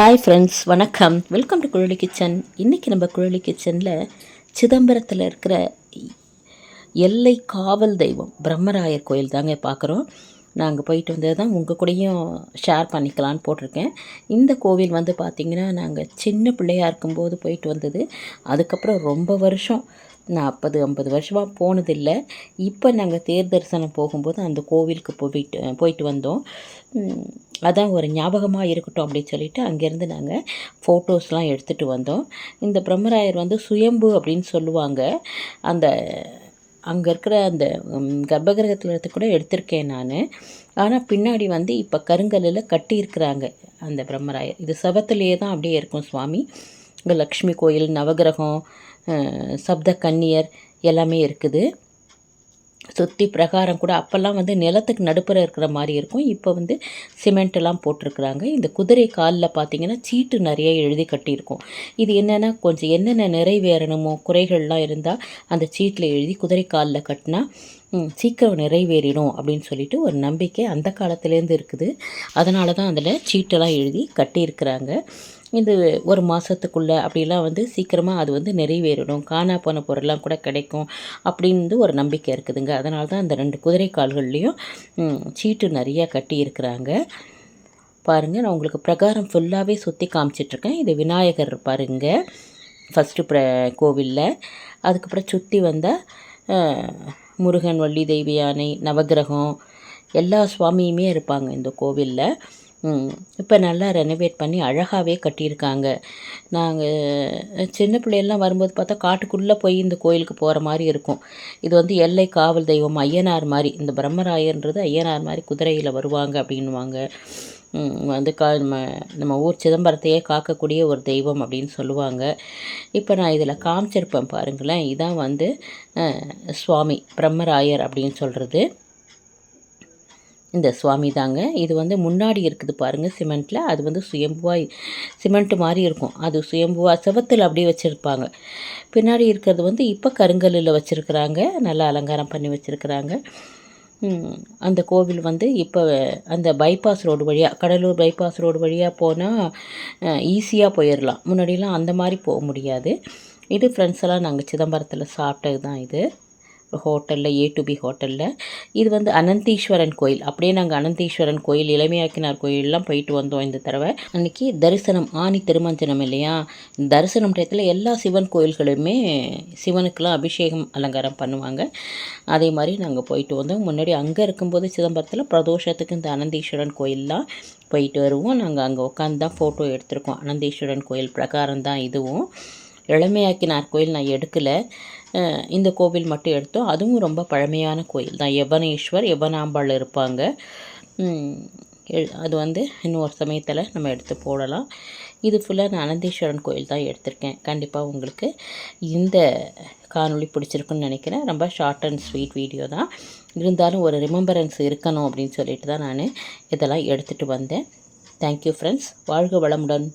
Hi friends வணக்கம். Welcome to Kuzhali kitchen இன்றைக்கி நம்ம குழலி கிச்சனில் சிதம்பரத்தில் இருக்கிற எல்லை காவல் தெய்வம் பிரம்மராயர் கோயில் தாங்க பார்க்குறோம் நாங்கள் போயிட்டு வந்தது தான் உங்கள் கூடயும் ஷேர் பண்ணிக்கலான்னு போட்டிருக்கேன். இந்த கோவில் வந்து பார்த்திங்கன்னா நாங்கள் சின்ன பிள்ளையாக இருக்கும்போது போயிட்டு வந்தது. அதுக்கப்புறம் ரொம்ப வருஷம் நாற்பது ஐம்பது வருஷமாக போனதில்லை. இப்போ நாங்கள் தேர் தரிசனம் போகும்போது அந்த கோவிலுக்கு போயிட்டு போயிட்டு வந்தோம். அதான் ஒரு ஞாபகமாக இருக்கட்டும் அப்படின்னு சொல்லிட்டு அங்கேருந்து நாங்கள் ஃபோட்டோஸ்லாம் எடுத்துகிட்டு வந்தோம். இந்த பிரம்மராயர் வந்து சுயம்பு அப்படின்னு சொல்லுவாங்க. அந்த அங்கே இருக்கிற அந்த கர்ப்பகிரகத்தில் இருந்து கூட எடுத்திருக்கேன் நான். ஆனால் பின்னாடி வந்து இப்போ கருங்கல்லில் கட்டியிருக்கிறாங்க அந்த பிரம்மராயர். இது செவத்துலேயே தான் அப்படியே இருக்கும் சுவாமி. இங்கே லக்ஷ்மி கோயில் நவகிரகம் சப்த கன்னியர் எல்லாமே இருக்குது. சுற்றி பிரகாரம் கூட அப்போல்லாம் வந்து நிலத்துக்கு நடுப்புற இருக்கிற மாதிரி இருக்கும். இப்போ வந்து சிமெண்ட்டெல்லாம் போட்டிருக்கிறாங்க. இந்த குதிரை காலில் பார்த்தீங்கன்னா சீட்டு நிறைய எழுதி கட்டியிருக்கும். இது என்னென்னா கொஞ்சம் என்னென்ன நிறைவேறணுமோ குறைகள்லாம் இருந்தால் அந்த சீட்டில் எழுதி குதிரை காலில் கட்டினா சீக்கிரம் நிறைவேறிடும் அப்படின்னு சொல்லிட்டு ஒரு நம்பிக்கை அந்த காலத்துலேருந்து இருக்குது. அதனால தான் அதில் சீட்டெல்லாம் எழுதி கட்டியிருக்கிறாங்க. இது ஒரு மாதத்துக்குள்ளே அப்படிலாம் வந்து சீக்கிரமாக அது வந்து நிறைவேறிடும் காணா போன பொருள்லாம் கூட கிடைக்கும் அப்படின்னு ஒரு நம்பிக்கை இருக்குதுங்க. அதனால தான் அந்த ரெண்டு குதிரை கால்கள்லேயும் சீட்டு நிறையா கட்டியிருக்கிறாங்க பாருங்கள் நான் உங்களுக்கு பிரகாரம் ஃபுல்லாகவே சுற்றி காமிச்சிட்ருக்கேன். இது விநாயகர் பாருங்க. ஃபஸ்ட்டு ப்ர கோவிலில். அதுக்கப்புறம் சுற்றி வந்தால் முருகன் வள்ளி தெய்வ யானை நவகிரகம் எல்லா சுவாமியுமே இருப்பாங்க இந்த கோவிலில். இப்போ நல்லா ரெனோவேட் பண்ணி அழகாகவே கட்டியிருக்காங்க. நாங்கள் சின்ன பிள்ளையெல்லாம் வரும்போது பார்த்தா காட்டுக்குள்ளே போய் இந்த கோயிலுக்கு போகிற மாதிரி இருக்கும். இது வந்து எல்லை காவல் தெய்வம் ஐயனார் மாதிரி இந்த பிரம்மராயன்றது ஐயனார் மாதிரி குதிரையில் வருவாங்க அப்படின்வாங்க வந்து கா நம்ம நம்ம ஊர் சிதம்பரத்தையே காக்கக்கூடிய ஒரு தெய்வம் அப்படின்னு சொல்லுவாங்க. இப்போ நான் இதில் காமிச்சிருப்பேன் பாருங்களேன். இதான் வந்து சுவாமி பிரம்மராயர் அப்படின்னு சொல்கிறது இந்த சுவாமி தாங்க. இது வந்து முன்னாடி இருக்குது பாருங்கள் சிமெண்ட்டில் அது வந்து சுயம்புவாக சிமெண்ட் மாதிரி இருக்கும். அது சுயம்புவா செவத்தில் அப்படியே வச்சுருப்பாங்க. பின்னாடி இருக்கிறது வந்து இப்போ கருங்கல்லில் வச்சுருக்குறாங்க. நல்லா அலங்காரம் பண்ணி வச்சுருக்குறாங்க. அந்த கோவில் வந்து இப்போ அந்த பைபாஸ் ரோடு வழியாக கடலூர் பைபாஸ் ரோடு வழியாக போனால் ஈஸியாக போயிடலாம் முன்னாடிலாம் அந்த மாதிரி போக முடியாது. இது ஃப்ரெண்ட்ஸ் எல்லாம் நாங்கள் சிதம்பரத்தில் சாப்பிட்டது தான் இது. ஹோட்டலில் ஏ டு பி ஹோட்டலில். இது வந்து அனந்தீஸ்வரன் கோயில். அப்படியே நாங்கள் அனந்தீஸ்வரன் கோயில் இளமையாக்கினார் கோயிலெலாம் போயிட்டு வந்தோம் இந்த தடவை. அன்றைக்கி தரிசனம் ஆனி திருமஞ்சனம் இல்லையா? தரிசனம் டயத்தில் எல்லா சிவன் கோயில்களுமே சிவனுக்கெலாம் அபிஷேகம் அலங்காரம் பண்ணுவாங்க. அதே மாதிரி நாங்கள் போயிட்டு வந்தோம். முன்னாடி அங்கே இருக்கும்போது சிதம்பரத்தில் பிரதோஷத்துக்கு இந்த அனந்தீஸ்வரன் கோயிலெலாம் போயிட்டு வருவோம். நாங்கள் அங்கே உட்காந்து தான் ஃபோட்டோ எடுத்திருக்கோம். அனந்தீஸ்வரன் கோயில் பிரகாரம் தான் இதுவும். இளமையாக்கினார் கோயில் நான் எடுக்கலை. இந்த கோவில் மட்டும் எடுத்தோம். அதுவும் ரொம்ப பழமையான கோயில் தான். யவனேஸ்வர் யவனாம்பாள் இருப்பாங்க. எ- அது வந்து இன்னொரு சமயத்தில் நம்ம எடுத்து போடலாம். இது ஃபுல்லாக நான் அனந்தீஸ்வரன் கோயில் தான் எடுத்திருக்கேன். கண்டிப்பாக உங்களுக்கு இந்த காணொளி பிடிச்சிருக்குன்னு நினைக்கிறேன். ரொம்ப ஷார்ட் அண்ட் ஸ்வீட் வீடியோ தான். இருந்தாலும் ஒரு ரிமெம்பரன்ஸ் இருக்கணும் அப்படின்னு சொல்லிட்டு தான் நான் இதெல்லாம் எடுத்துகிட்டு வந்தேன். தேங்க்யூ ஃப்ரெண்ட்ஸ் வாழ்க வளமுடன்.